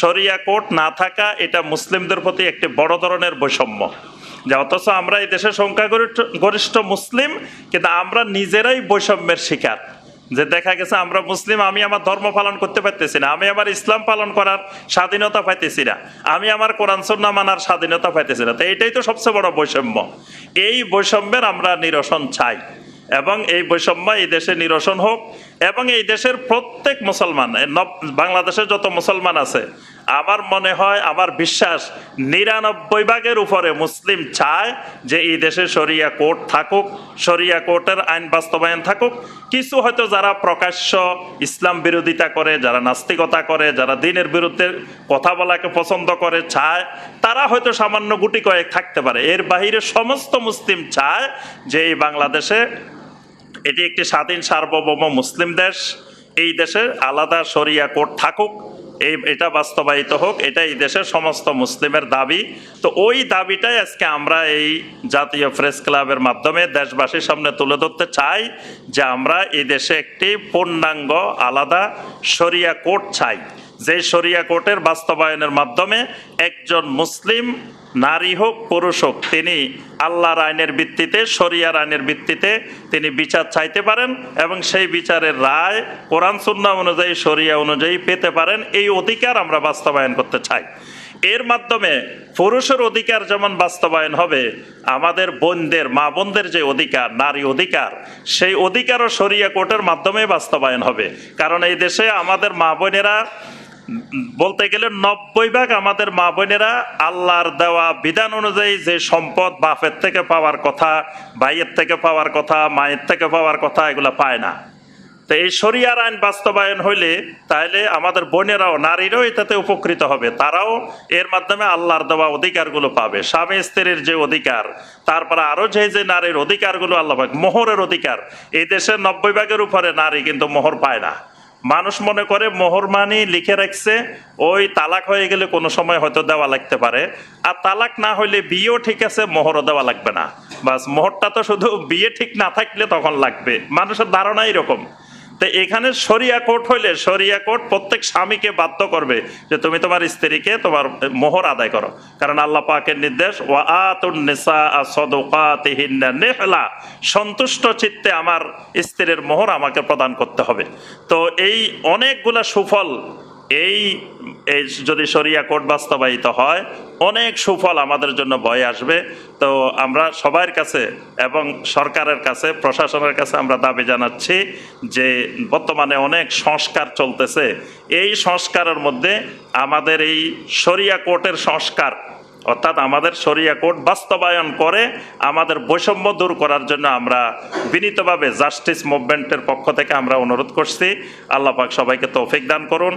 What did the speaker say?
শরিয়া কোর্ট না থাকা এটা মুসলিমদের প্রতি একটি বড় ধরনের বৈষম্য। যে অথচ আমরা এই দেশের সংখ্যাগরিষ্ঠ, গরিষ্ঠ মুসলিম, কিন্তু আমরা নিজেরাই বৈষম্যের শিকার। যে দেখা গেছে আমরা মুসলিম, আমি আমার ধর্ম পালন করতে পারতেছি না, আমি আমার ইসলাম পালন করার স্বাধীনতা পাইতেছি না, আমি আমার কোরআন সন্না মানার স্বাধীনতা পাইতেছি না। তো এটাই তো সবচেয়ে বড় বৈষম্য। এই বৈষম্যের আমরা নিরসন চাই। এবং এই বৈষম্য এই দেশে নিরসন হোক, এবং এই দেশের প্রত্যেক মুসলমান বাংলাদেশের যত মুসলমান আছে, আমার মনে হয়, আমার বিশ্বাস, নিরানব্বই ভাগের উপরে মুসলিম চায় যে এই দেশে শরিয়া কোর্ট থাকুক, শরিয়া কোর্টের আইন বাস্তবায়ন থাকুক। কিছু হয়তো যারা প্রকাশ্য ইসলাম বিরোধিতা করে, যারা নাস্তিকতা করে, যারা দিনের বিরুদ্ধে কথা বলাকে পছন্দ করে, চায়, তারা হয়তো সামান্য গুটি কয়েক থাকতে পারে। এর বাহিরে সমস্ত মুসলিম চায় যে এই বাংলাদেশে এটি একটি স্বাধীন সার্বভৌম মুসলিম দেশ। এই দেশের আলাদা শরিয়া কোর্ট থাকুক, এই, এটা বাস্তবায়িত হোক এটা এই দেশের সমস্ত মুসলিমের দাবি। তো ওই দাবিটাই আজকে আমরা এই জাতীয় প্রেস ক্লাবের মাধ্যমে দেশবাসীর সামনে তুলে ধরতে চাই যে আমরা এই দেশে একটি পূর্ণাঙ্গ, আলাদা শরিয়া কোর্ট চাই। যে শরিয়া কোর্টের বাস্তবায়নের মাধ্যমে একজন মুসলিম নারী হোক, পুরুষ হোক, তিনি আল্লাহর আইনের ভিত্তিতে, শরিয়ার আইনের ভিত্তিতে তিনি বিচার চাইতে পারেন এবং সেই বিচারের রায় কোরআন সুন্না অনুযায়ী, শরিয়া অনুযায়ী পেতে পারেন। এই অধিকার আমরা বাস্তবায়ন করতে চাই। এর মাধ্যমে পুরুষের অধিকার যেমন বাস্তবায়ন হবে, আমাদের বোনদের, মা বোনদের যে অধিকার, নারী অধিকার, সেই অধিকারও শরিয়া কোর্টের মাধ্যমে বাস্তবায়ন হবে। কারণ এই দেশে আমাদের মা বোনেরা বলতে গেলে নব্বই ভাগ আমাদের মা বোনেরা আল্লাহর দেওয়া বিধান অনুযায়ী যে সম্পদ বাপের থেকে পাওয়ার কথা, ভাইয়ের থেকে পাওয়ার কথা, মায়ের থেকে পাওয়ার কথা, এগুলো পায় না। তো এই শরিয়ার আইন বাস্তবায়ন হইলে তাহলে আমাদের বোনেরাও, নারীরাও এটাতে উপকৃত হবে। তারাও এর মাধ্যমে আল্লাহর দেওয়া অধিকারগুলো পাবে। স্বামী স্ত্রীর যে অধিকার, তারপরে আরও যে যে নারীর অধিকারগুলো আল্লাহ মোহরের অধিকার। এই দেশের নব্বই ভাগের উপরে নারী কিন্তু মোহর পায় না। মানুষ মনে করে মোহর মানি লিখে রাখছে, ওই তালাক হয়ে গেলে কোনো সময় হয়তো দেওয়া লাগতে পারে। আর তালাক না হইলে বিয়েও ঠিক আছে, মোহরও দেওয়া লাগবে না। বাস, মোহরটা তো শুধু বিয়ে ঠিক না থাকলে তখন লাগবে। মানুষের ধারণা এরকম তো এখানে সরিয়া কোর্ট হইলে সরিয়া কোর্ট প্রত্যেক স্বামীকে বাধ্য করবে যে তুমি তোমার স্ত্রীকে তোমার মোহর আদায় করো। কারণ আল্লাহ পাকের নির্দেশ, ওয়া নেহলা সন্তুষ্ট চিত্তে আমার স্ত্রীর মোহর আমাকে প্রদান করতে হবে। তো এই অনেকগুলা সুফল এই যদি শরিয়া কোর্ট বাস্তবায়িত হয়, অনেক সুফল আমাদের জন্য বয়ে আসবে। তো আমরা সবার কাছে এবং সরকারের কাছে, প্রশাসনের কাছে আমরা দাবি জানাচ্ছি যে বর্তমানে অনেক সংস্কার চলতেছে। এই সংস্কারের মধ্যে আমাদের এই শরিয়া কোর্টের সংস্কার, অর্থাৎ আমাদের শরিয়া কোর্ট বাস্তবায়ন করে আমাদের বৈষম্য দূর করার জন্য আমরা বিনীতভাবে জাস্টিস মুভমেন্টের পক্ষ থেকে আমরা অনুরোধ করছি। আল্লাহ পাক সবাইকে তৌফিক দান করুন।